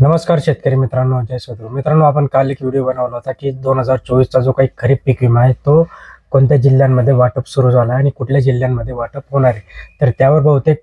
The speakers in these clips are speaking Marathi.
नमस्कार शेतकरी मित्रांनो जय सद्गुरू मित्रांनो आपण काल एक व्हिडिओ बनवला होता की दोन हजार चोवीसचा जो काही खरीप पीक विमा आहे तो कोणत्या जिल्ह्यांमध्ये वाटप सुरू झाला आणि कुठल्या जिल्ह्यांमध्ये वाटप होणार आहे? तर त्यावर बहुतेक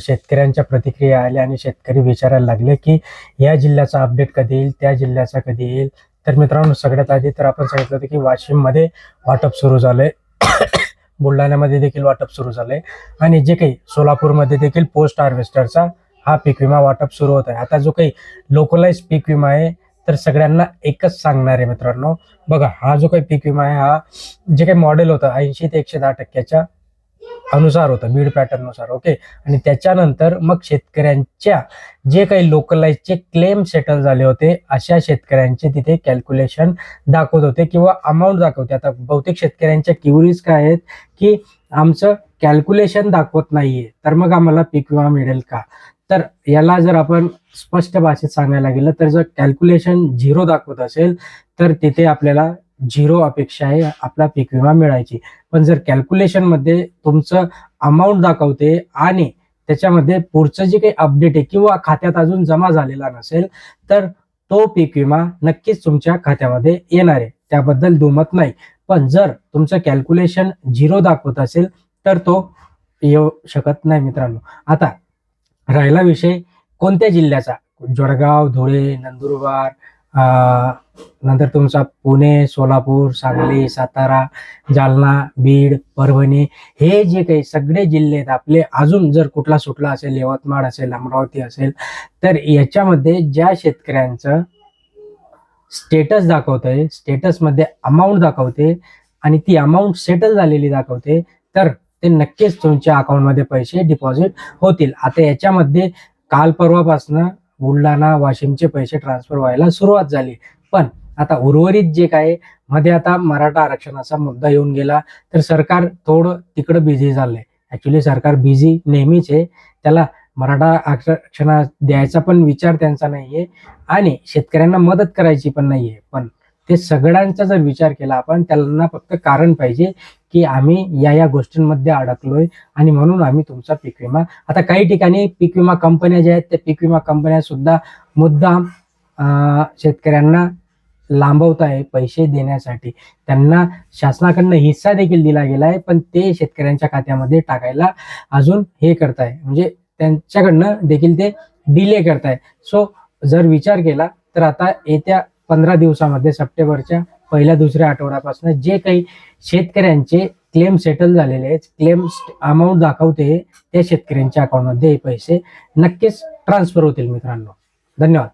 शेतकऱ्यांच्या प्रतिक्रिया आल्या आणि शेतकरी विचारायला लागले की या जिल्ह्याचा अपडेट कधी येईल त्या जिल्ह्याचा कधी येईल? तर मित्रांनो सगळ्यात आधी तर आपण सांगितलं होतं की वाशिममध्ये वाटप सुरू झालंय. बुलढाण्यामध्ये देखील वाटप सुरू झालंय. आणि जे काही सोलापूरमध्ये देखील पोस्ट हार्वेस्टरचा हा पीक विमा वाटप सुरू होत आहे आता जो काही लोकलाइज पीक विमा आहे तर सगळ्यांना एकच सांगणार आहे मित्रांनो. बघा हा जो काही पीक विमा आहे हा जे काही मॉडेल होतं ऐंशी ते एकशे दहा टक्क्याच्या अनुसार होतं बीड पॅटर्ननुसार ओके आणि त्याच्यानंतर मग शेतकऱ्यांच्या जे काही लोकलाइजचे क्लेम सेटल झाले होते अशा शेतकऱ्यांचे तिथे कॅल्क्युलेशन दाखवत होते किंवा अमाऊंट दाखवते. आता बहुतेक शेतकऱ्यांच्या क्युरीज काय आहेत की आमचं कॅल्क्युलेशन दाखवत नाहीये तर मग आम्हाला पीक विमा मिळेल का? तर याला जर आपण स्पष्ट भाषेत सांगायला गेलं तर जर कॅल्क्युलेशन झिरो दाखवत असेल तर तिथे आपल्याला झिरो अपेक्षा आहे आपला पीक विमा मिळायची. पण जर कॅल्क्युलेशनमध्ये तुमचं अमाऊंट दाखवते आणि त्याच्यामध्ये पुढचं जे काही अपडेट आहे किंवा खात्यात अजून जमा झालेला नसेल तर तो पीक विमा नक्कीच तुमच्या खात्यामध्ये येणार आहे. त्याबद्दल दुमत नाही. पण जर तुमचं कॅल्क्युलेशन झिरो दाखवत असेल तर तो येऊ शकत नाही मित्रांनो. आता राहिला विषय कोणत्या जिल्ह्याचा? जळगाव धुळे नंदुरबार नंतर तुमचा पुणे सोलापूर सांगली सातारा जालना बीड परभणी हे जे काही सगळे जिल्हे आहेत आपले अजून जर कुठला सुटला असेल यवतमाळ असेल अमरावती असेल तर याच्यामध्ये ज्या शेतकऱ्यांचं स्टेटस दाखवतंय स्टेटसमध्ये अमाऊंट दाखवते आणि ती अमाऊंट सेटल झालेली दाखवते तर ते नक्कीच तुमच्या अकाउंटमध्ये पैसे डिपॉझिट होतील. आता याच्यामध्ये काल परवापासनं बुलढाणा वाशिमचे पैसे ट्रान्सफर व्हायला सुरुवात झाली. पण आता उर्वरित जे काय मध्ये आता मराठा आरक्षणाचा मुद्दा येऊन गेला तर सरकार थोडं तिकडं बिझी झालंय. ऍक्च्युली सरकार बिझी नेहमीच आहे. त्याला मराठा आरक्षण द्यायचा पण विचार त्यांचा नाहीये आणि शेतकऱ्यांना मदत करायची पण नाहीये. पण ते सगळ्यांचा जर विचार केला आपण त्यांना फक्त कारण पाहिजे. की आम्ही या या गोष्टींमध्ये अडकलोय आणि म्हणून आम्ही तुमचा पीक विमा आता काही ठिकाणी पीक विमा कंपन्या ज्या आहेत त्या पीक विमा कंपन्या सुद्धा मुद्दाम शेतकऱ्यांना लांबवत आहे पैसे देण्यासाठी. त्यांना शासनाकडनं हिस्सा देखील दिला गेला आहे पण ते शेतकऱ्यांच्या खात्यामध्ये टाकायला अजून हे करताय. म्हणजे त्यांच्याकडनं देखील ते डिले करताय. सो जर विचार केला तर आता येत्या पंधरा दिवसामध्ये सप्टेंबरच्या पहिल्या दुसऱ्या आठवड्यापासून जे काही शेतकऱ्यांचे क्लेम सेटल झालेले आहेत क्लेम अमाऊंट दाखवते त्या शेतकऱ्यांच्या अकाउंटमध्ये हे पैसे नक्कीच ट्रान्सफर होतील मित्रांनो. धन्यवाद.